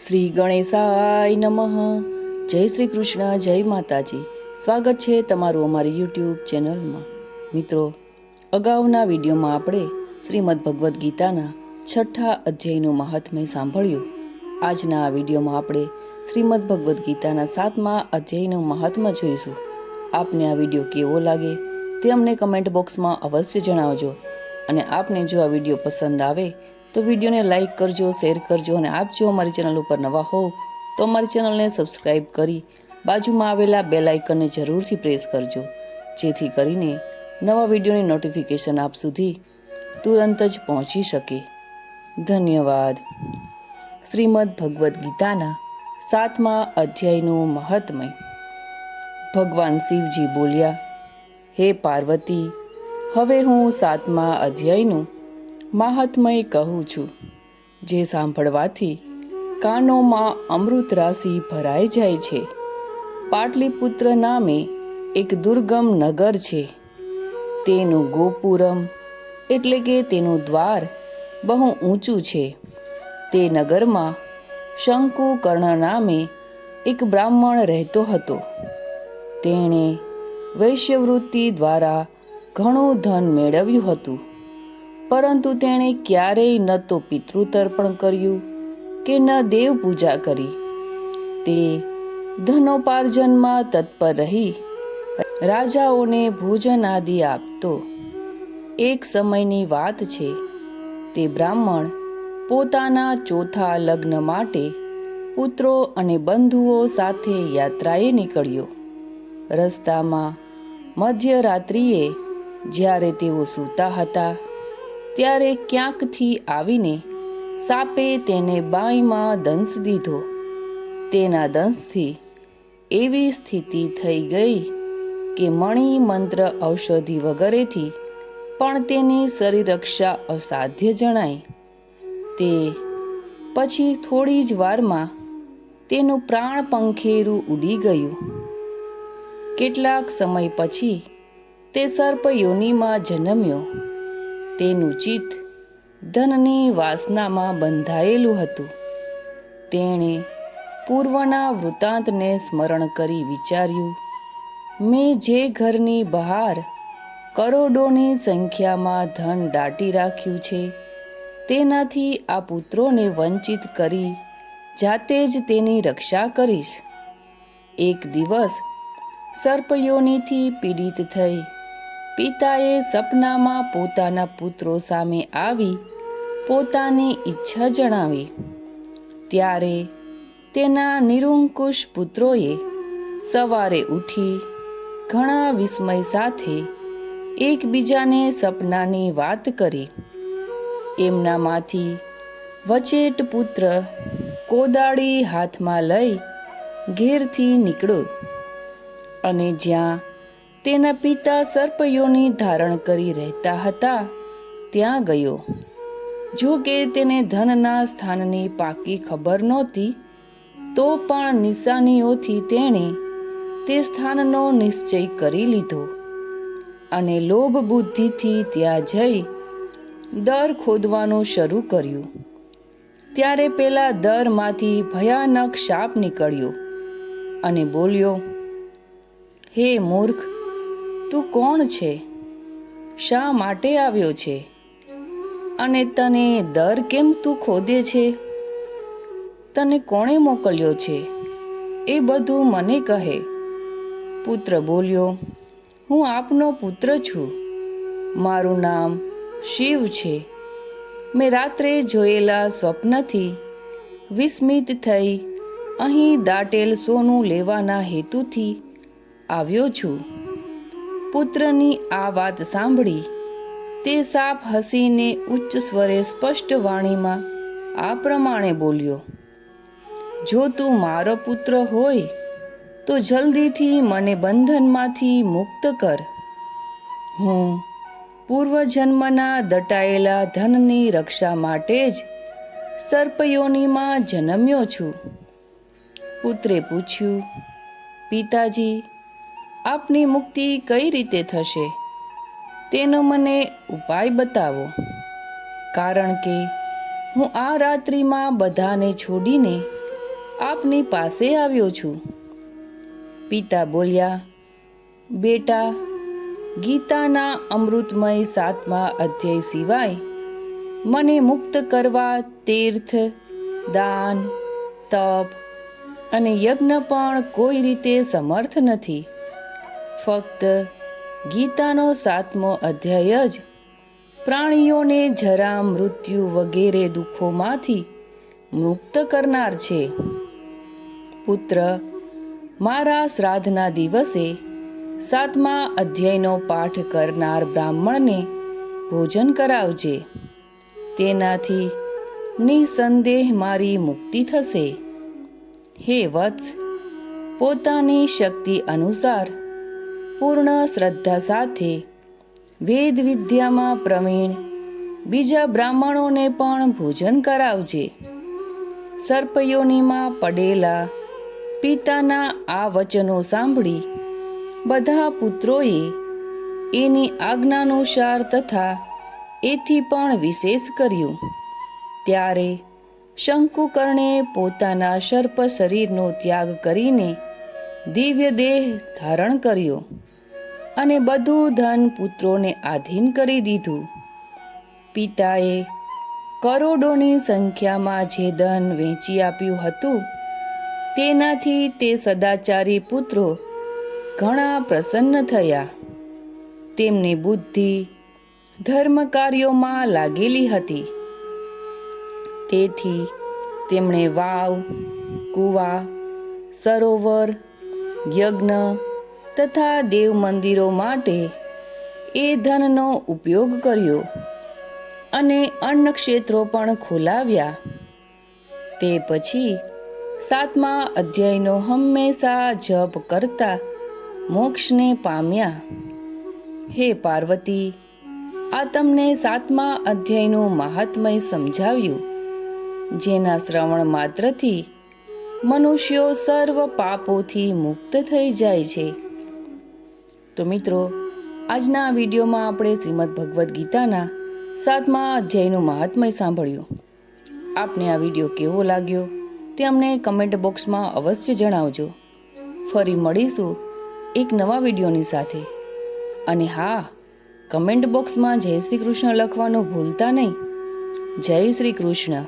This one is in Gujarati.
શ્રી ગણેશાય નમઃ. જય શ્રી કૃષ્ણ, જય માતાજી. સ્વાગત છે તમારું અમારી યુટ્યુબ ચેનલમાં. મિત્રો, અગાઉના વિડીયોમાં આપણે શ્રીમદ ભગવદ્ ગીતાના છઠ્ઠા અધ્યાયનું મહાત્મય સાંભળ્યું. આજના આ વિડીયોમાં આપણે શ્રીમદ ભગવદ્ ગીતાના સાતમા અધ્યાયનું મહાત્મા જોઈશું. આપને આ વીડિયો કેવો લાગે તે અમને કમેન્ટ બોક્સમાં અવશ્ય જણાવજો. અને આપને જો આ વીડિયો પસંદ આવે તો વિડીયોને લાઈક કરજો, શેર કરજો અને આપ જો અમારી ચેનલ ઉપર નવા હોવ તો અમારી ચેનલને સબસ્ક્રાઈબ કરી બાજુમાં આવેલા બે લાઇકનને જરૂરથી પ્રેસ કરજો. જેથી કરીને નવા વિડીયોની નોટિફિકેશન આપ સુધી તુરંત જ પહોંચી શકે. ધન્યવાદ. શ્રીમદ ભગવદ્ ગીતાના સાતમા અધ્યાયનું મહાત્મય. ભગવાન શિવજી બોલ્યા, હે પાર્વતી, હવે હું સાતમા અધ્યાયનું મહાત્મય કહું છું. જે સાંભળવાથી કાનોમાં અમૃત રાશિ ભરાઈ જાય છે. પાટલીપુત્ર નામે એક દુર્ગમ નગર છે. તેનું ગોપુરમ એટલે કે તેનું દ્વાર બહુ ઊંચું છે. તે નગરમાં શંકુકર્ણ નામે એક બ્રાહ્મણ રહેતો હતો. તેણે વૈશ્યવૃત્તિ દ્વારા ઘણું ધન મેળવ્યું હતું. પરંતુ તેણે ક્યારેય ન તો પિતૃતર્પણ કર્યું કે ન દેવ પૂજા કરી. તે ધનોપાર્જનમાં તત્પર રહી રાજાઓને ભોજન આદિ આપતો. એક સમયની વાત છે, તે બ્રાહ્મણ પોતાના ચોથા લગ્ન માટે પુત્રો અને બંધુઓ સાથે યાત્રાએ નીકળ્યો. રસ્તામાં મધ્યરાત્રિએ જ્યારે તેઓ સૂતા હતા ત્યારે ક્યાંકથી આવીને સાપે તેને બાઈમાં દંશ દીધો. તેના દંશથી એવી સ્થિતિ થઈ ગઈ કે મણિ મંત્ર ઔષધિ વગેરેથી પણ તેની શરીરરક્ષા અસાધ્ય જણાય. તે પછી થોડી જ વારમાં તેનું પ્રાણ પંખેરું ઉડી ગયું. કેટલાક સમય પછી તે સર્પ યોનિમાં જન્મ્યો. તેનું ચિત્ત ધનની વાસનામાં બંધાયેલું હતું. તેણે પૂર્વના વૃત્તાંતને સ્મરણ કરી વિચાર્યું, મેં જે ઘરની બહાર કરોડોની સંખ્યામાં ધન દાટી રાખ્યું છે, તેનાથી આ પુત્રોને વંચિત કરી જાતે જ તેની રક્ષા કરીશ. એક દિવસ સર્પયોનીથી પીડિત થઈ પિતાએ સપનામાં પોતાના પુત્રો સામે આવી પોતાની ઈચ્છા જણાવી. ત્યારે તેના નિરુંકુશ પુત્રોએ સવારે ઉઠી ઘણા વિસ્મય સાથે એકબીજાને સપનાની વાત કરી. એમનામાંથી વચેટ પુત્ર કોદાળી હાથમાં લઈ ઘેરથી નીકળ્યો અને જ્યાં તેના પિતા સર્પયોની ધારણ કરી રહેતા હતા. ત્યાં ગયો. જો કે તેને ધનના સ્થાનની પાકી ખબર નહોતી, તો પણ નિશાનીઓથી તેણે તે સ્થાનનો નિશ્ચય કરી લીધો અને લોભ બુદ્ધિથી ત્યાં જઈ દર ખોદવાનું શરૂ કર્યું. ત્યારે પેલા દરમાંથી ભયાનક શાપ નીકળ્યો અને બોલ્યો, હે મૂર્ખ તું કોણ છે? શા માટે આવ્યો છે? અને તને દર કેમ તું ખોદે છે? તને કોણે મોકલ્યો છે? એ બધું મને કહે. પુત્ર બોલ્યો, હું આપનો પુત્ર છું. મારું નામ શિવ છે. મેં રાત્રે જોયેલા સ્વપ્નથી વિસ્મિત થઈ અહીં દાટેલ સોનું લેવાના હેતુથી આવ્યો છું. પુત્રની આ વાત સાંભળી તે સાપ હસીને ઉચ્ચ સ્વરે સ્પષ્ટ વાણીમાં આ પ્રમાણે બોલ્યો, જો તું મારો પુત્ર હોય, તો જલ્દીથી મને બંધનમાંથી મુક્ત કર. હું પૂર્વજન્મના દટાયેલા ધનની રક્ષા માટે જ સર્પયોનીમાં જન્મ્યો છું. પુત્રે પૂછ્યું, પિતાજી આપની મુક્તિ કઈ રીતે થશે તેનો મને ઉપાય બતાવો. કારણ કે હું આ રાત્રિમાં બધાને છોડીને આપની પાસે આવ્યો છું. પિતા બોલ્યા, બેટા, ગીતાના અમૃતમય સાતમા અધ્યાય સિવાય મને મુક્ત કરવા તીર્થ, દાન, તપ અને યજ્ઞ પણ કોઈ રીતે સમર્થ નથી. ફક્ત ગીતાનો સાતમો અધ્યાય જ. પ્રાણીઓને જરા મૃત્યુ વગેરે દુઃખોમાંથી મુક્ત કરનાર છે. પુત્ર, મારા શ્રાદ્ધના દિવસે સાતમા અધ્યાયનો પાઠ કરનાર બ્રાહ્મણને ભોજન કરાવજે. તેનાથી નિસંદેહ મારી મુક્તિ થશે. હે વત્સ, પોતાની શક્તિ અનુસાર પૂર્ણ શ્રદ્ધા સાથે. વેદ વિદ્યામાં પ્રવીણ, બીજા બ્રાહ્મણોને પણ ભોજન કરાવજે. સર્પયોનીમાં પડેલા પિતાના આ વચનો સાંભળી બધા પુત્રોએ એની આજ્ઞાનુસાર તથા એથી પણ વિશેષ કર્યું. ત્યારે શંકુકર્ણે પોતાના સર્પ શરીરનો ત્યાગ કરીને દિવ્ય દેહ ધારણ કર્યો. અને બધું ધન પુત્રોને આધીન કરી દીધું. પિતાએ કરોડોની સંખ્યામાં જે ધન વેચી આપ્યું હતું, તેનાથી તે સદાચારી પુત્રો ઘણા પ્રસન્ન થયા. તેમની બુદ્ધિ ધર્મ કાર્યોમાં લાગેલી હતી. તેથી તેમણે વાવ, કુવા, સરોવર, યજ્ઞ તથા દેવ મંદિરો માટે એ ધનનો ઉપયોગ કર્યો અને અન્ન ક્ષેત્રો પણ ખોલાવ્યા. તે પછી સાતમા અધ્યાયનો હંમેશા જપ કરતા મોક્ષને પામ્યા. હે પાર્વતી, આ તમને સાતમા અધ્યાયનું મહાત્મય સમજાવ્યું, જેના શ્રવણ માત્રથી મનુષ્યો સર્વ પાપોથી મુક્ત થઈ જાય છે. તો મિત્રો, આજના વિડીયોમાં આપણે શ્રીમદ ભગવદ્ ગીતાના સાતમા અધ્યાયનું મહાત્મય સાંભળ્યું. આપને આ વીડિયો કેવો લાગ્યો તે અમને કમેન્ટ બોક્સમાં અવશ્ય જણાવજો. ફરી મળીશું એક નવા વિડીયોની સાથે. અને હા, કમેન્ટ બોક્સમાં જય શ્રી કૃષ્ણ લખવાનું ભૂલતા નહીં. જય શ્રી કૃષ્ણ.